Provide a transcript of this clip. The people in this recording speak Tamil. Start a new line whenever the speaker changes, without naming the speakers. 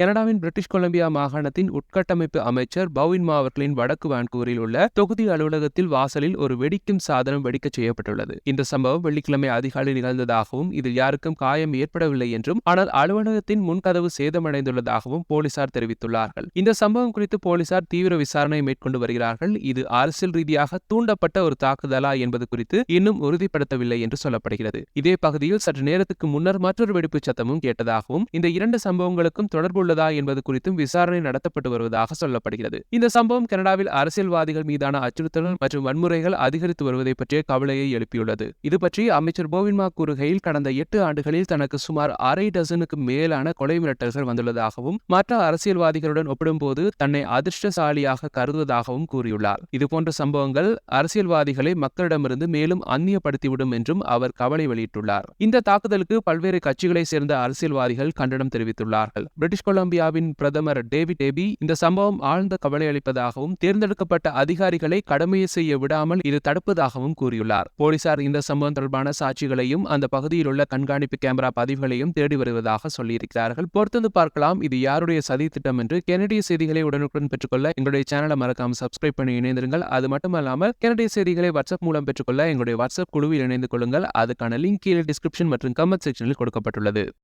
கனடாவின் பிரிட்டிஷ் கொலம்பியா மாகாணத்தின் உட்கட்டமைப்பு அமைச்சர் பவின்மா அவர்களின் வடக்கு வான்கூரில் உள்ள தொகுதி அலுவலகத்தில் வாசலில் ஒரு வெடிக்கும் சாதனம் வெடிக்கச் செய்யப்பட்டுள்ளது. இந்த சம்பவம் வெள்ளிக்கிழமை அதிகாலை நிகழ்ந்ததாகவும் இதில் யாருக்கும் காயம் ஏற்படவில்லை என்றும் ஆனால் அலுவலகத்தின் முன்கதவு சேதமடைந்துள்ளதாகவும் போலீசார் தெரிவித்துள்ளார்கள். இந்த சம்பவம் குறித்து போலீசார் தீவிர விசாரணை மேற்கொண்டு வருகிறார்கள். இது அரசியல் ரீதியாக தூண்டப்பட்ட ஒரு தாக்குதலா என்பது குறித்து இன்னும் உறுதிப்படுத்தவில்லை என்று சொல்லப்படுகிறது. இதே பகுதியில் சற்று நேரத்துக்கு முன்னர் மற்றொரு வெடிப்பு சத்தமும் கேட்டதாகவும் இந்த இரண்டு சம்பவங்களுக்கும் உள்ளதா என்பது குறித்தும் விசாரணை நடத்தப்பட்டு வருவதாக சொல்லப்படுகிறது. இந்த சம்பவம் கனடாவில் அரசியல்வாதிகள் மீதான அச்சுறுத்தல்கள் மற்றும் வன்முறைகள் அதிகரித்து வருவதை பற்றிய கவலையை எழுப்பியுள்ளது. இது பற்றி அமைச்சர் போவின்மா கூறுகையில் கடந்த எட்டு ஆண்டுகளில் தனக்கு சுமார் அரை டசனுக்கு மேலான கொலை மிரட்டல்கள் வந்துள்ளதாகவும் மற்ற அரசியல்வாதிகளுடன் ஒப்பிடும்போது தன்னை அதிர்ஷ்டசாலியாக கருதுவதாகவும் கூறியுள்ளார். இதுபோன்ற சம்பவங்கள் அரசியல்வாதிகளை மக்களிடமிருந்து மேலும் அந்நியப்படுத்திவிடும் என்றும் அவர் கவலை வெளியிட்டுள்ளார். இந்த தாக்குதலுக்கு பல்வேறு கட்சிகளை சேர்ந்த அரசியல்வாதிகள் கண்டனம் தெரிவித்துள்ளார்கள். பிரிட்டிஷ் கொலம்பியாவின் பிரதமர் டேவிட் எபி இந்த சம்பவம் ஆழ்ந்த கவலை அளிப்பதாகவும் தேர்ந்தெடுக்கப்பட்ட அதிகாரிகளை கடமையை செய்ய விடாமல் இது தடுப்பதாகவும் கூறியுள்ளார். போலீசார் இந்த சம்பவம் தொடர்பான சாட்சிகளையும் அந்த பகுதியில் உள்ள கண்காணிப்பு கேமரா பதிவுகளையும் தேடி வருவதாக சொல்லியிருக்கிறார்கள். பொறுத்திருந்து பார்க்கலாம் இது யாருடைய சதி திட்டம் என்று கெனடிய செய்திகளை உடனுக்குடன் பெற்றுக்கொள்ள எங்களுடைய சேனலை மறக்காம சப்ஸ்கிரைப் பண்ணி இணைந்திருங்கள். அது மட்டுமல்லாமல் கெனடிய செய்திகளை வாட்ஸ்அப் மூலம் பெற்றுக்கொள்ள எங்களுடைய வாட்ஸ்அப் குழுவில் இணைந்து கொள்ளுங்கள். அதுக்கான லிங்க் கீழே டிஸ்கிரிப்ஷன் மற்றும் கமெண்ட் செக்ஷனில் கொடுக்கப்பட்டுள்ளது.